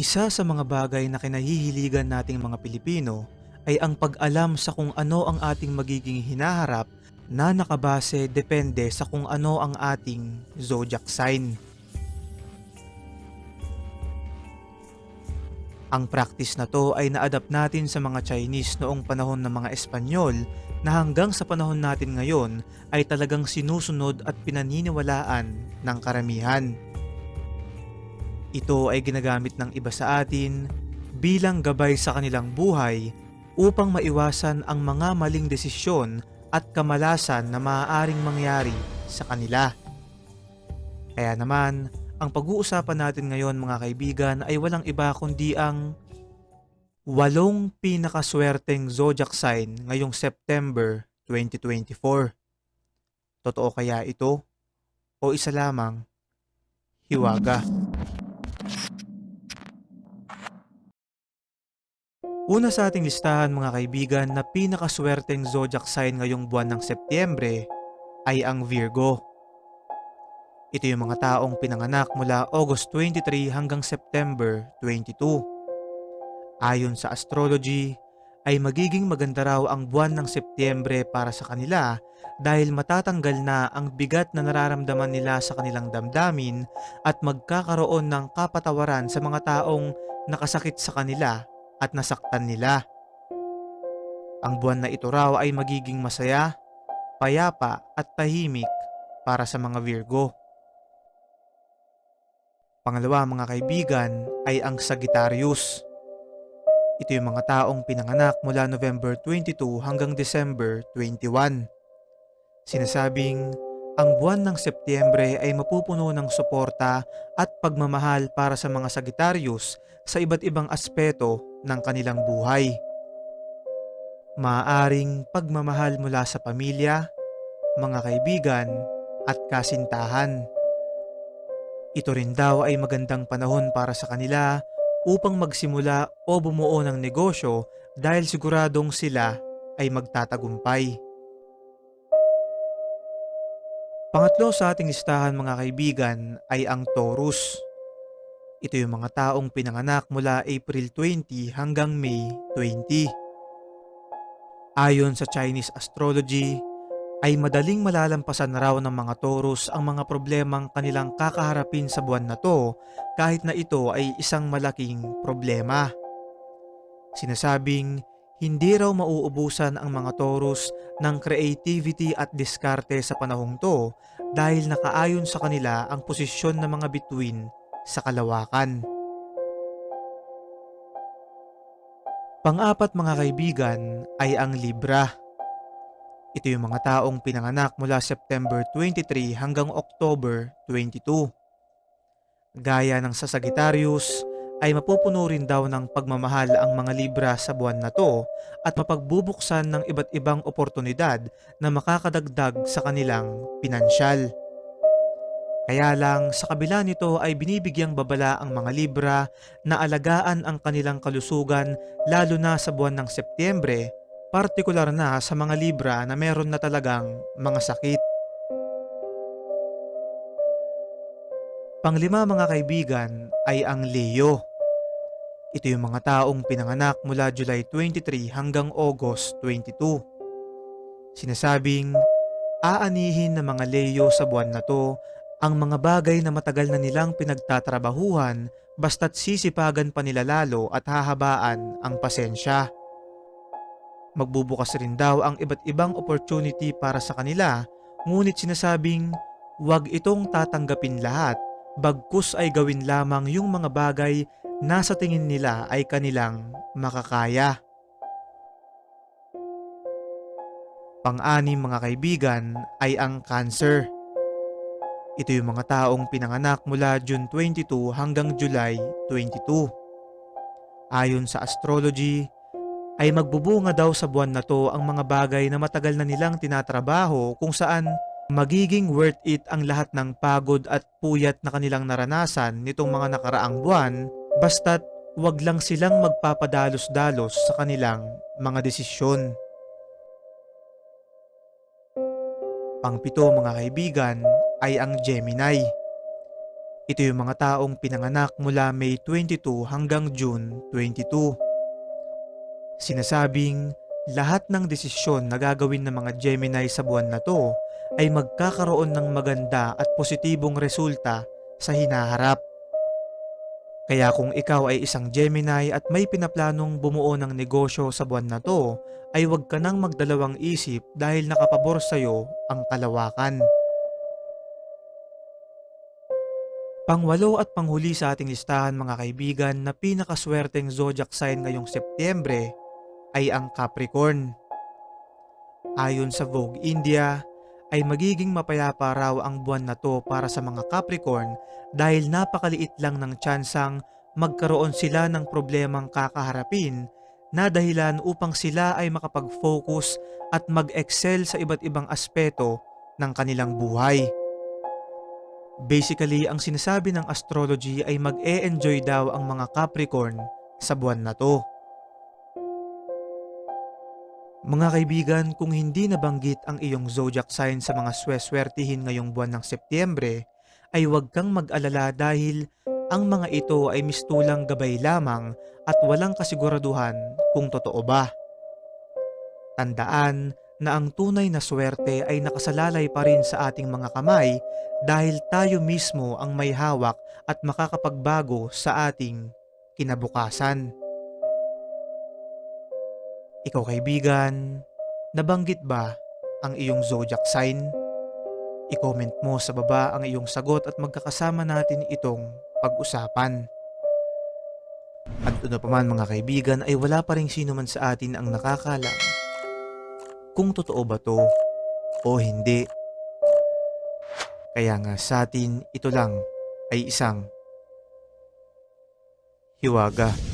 Isa sa mga bagay na kinahihiligan nating mga Pilipino ay ang pag-alam sa kung ano ang ating magiging hinaharap na nakabase depende sa kung ano ang ating zodiac sign. Ang practice na to ay na-adapt natin sa mga Chinese noong panahon ng mga Espanyol na hanggang sa panahon natin ngayon ay talagang sinusunod at pinaniniwalaan ng karamihan. Ito ay ginagamit ng iba sa atin bilang gabay sa kanilang buhay upang maiwasan ang mga maling desisyon at kamalasan na maaaring mangyari sa kanila. Kaya naman, ang pag-uusapan natin ngayon mga kaibigan ay walang iba kundi ang walong pinakaswerteng zodiac sign ngayong September 2024. Totoo kaya ito? O isa lamang? Hiwaga. Una sa ating listahan mga kaibigan na pinakaswerteng zodiac sign ngayong buwan ng Setyembre ay ang Virgo. Ito yung mga taong pinanganak mula August 23 hanggang September 22. Ayon sa astrology, ay magiging maganda raw ang buwan ng Setyembre para sa kanila dahil matatanggal na ang bigat na nararamdaman nila sa kanilang damdamin at magkakaroon ng kapatawaran sa mga taong nakasakit sa kanila at nasaktan nila. Ang buwan na ito raw ay magiging masaya, payapa at tahimik para sa mga Virgo. Pangalawa mga kaibigan ay ang Sagittarius. Ito yung mga taong pinanganak mula November 22 hanggang December 21. Sinasabing ang buwan ng Setyembre ay mapupuno ng suporta at pagmamahal para sa mga Sagittarius sa iba't ibang aspeto ng kanilang buhay. Maaring pagmamahal mula sa pamilya, mga kaibigan at kasintahan. Ito rin daw ay magandang panahon para sa kanila upang magsimula o bumuo ng negosyo dahil siguradong sila ay magtatagumpay. Pangatlo sa ating listahan mga kaibigan ay ang Taurus. Ito yung mga taong pinanganak mula April 20 hanggang May 20. Ayon sa Chinese astrology, ay madaling malalampasan raw ng mga Taurus ang mga problemang kanilang kakaharapin sa buwan na to kahit na ito ay isang malaking problema. Sinasabing hindi raw mauubusan ang mga Taurus ng creativity at diskarte sa panahong to dahil nakaayon sa kanila ang posisyon ng mga bituin sa kalawakan. Pang-apat mga kaibigan ay ang Libra. Ito yung mga taong pinanganak mula September 23 hanggang October 22. Gaya ng sa Sagittarius, ay mapupuno rin daw ng pagmamahal ang mga Libra sa buwan na to at mapagbubuksan ng iba't ibang oportunidad na makakadagdag sa kanilang pinansyal. Kaya lang sa kabila nito ay binibigyang babala ang mga Libra na alagaan ang kanilang kalusugan lalo na sa buwan ng Setyembre, partikular na sa mga Libra na meron na talagang mga sakit. Panglima mga kaibigan ay ang Leo. Ito yung mga taong pinanganak mula July 23 hanggang August 22. Sinasabing, aanihin ng mga Leo sa buwan na to ang mga bagay na matagal na nilang pinagtatrabahuhan basta't sisipagan pa nila lalo at hahabaan ang pasensya. Magbubukas rin daw ang iba't ibang opportunity para sa kanila ngunit sinasabing huwag itong tatanggapin lahat bagkus ay gawin lamang yung mga bagay nasa tingin nila ay kanilang makakaya. Pang-anim mga kaibigan ay ang cancer. Ito yung mga taong pinanganak mula June 22 hanggang July 22. Ayon sa astrology, ay magbubunga daw sa buwan na to ang mga bagay na matagal na nilang tinatrabaho kung saan magiging worth it ang lahat ng pagod at puyat na kanilang naranasan nitong mga nakaraang buwan basta't wag lang silang magpapadalos-dalos sa kanilang mga desisyon. Pangpito mga kaibigan ay ang Gemini. Ito yung mga taong pinanganak mula May 22 hanggang June 22. Sinasabing lahat ng desisyon na gagawin ng mga Gemini sa buwan na to ay magkakaroon ng maganda at positibong resulta sa hinaharap. Kaya kung ikaw ay isang Gemini at may pinaplanong bumuo ng negosyo sa buwan na to, ay huwag ka nang magdalawang isip dahil nakapabor sa'yo ang kalawakan. Pangwalo at panghuli sa ating listahan mga kaibigan na pinakaswerteng zodiac sign ngayong Setyembre ay ang Capricorn. Ayon sa Vogue India, ay magiging mapayapa raw ang buwan na to para sa mga Capricorn dahil napakaliit lang ng tsansang magkaroon sila ng problemang kakaharapin na dahilan upang sila ay makapag-focus at mag-excel sa iba't ibang aspeto ng kanilang buhay. Basically, ang sinasabi ng astrology ay mag-e-enjoy daw ang mga Capricorn sa buwan na to. Mga kaibigan, kung hindi nabanggit ang iyong zodiac sign sa mga sweswertihin ngayong buwan ng Setyembre, ay huwag kang mag-alala dahil ang mga ito ay mistulang gabay lamang at walang kasiguraduhan kung totoo ba. Tandaan na ang tunay na swerte ay nakasalalay pa rin sa ating mga kamay dahil tayo mismo ang may hawak at makakapagbago sa ating kinabukasan. Ikaw kaibigan, nabanggit ba ang iyong zodiac sign? I-comment mo sa baba ang iyong sagot at magkakasama natin itong pag-usapan. At ano pa man mga kaibigan ay wala pa rin sino man sa atin ang nakakalam kung totoo ba to o hindi. Kaya nga sa atin ito lang ay isang hiwaga.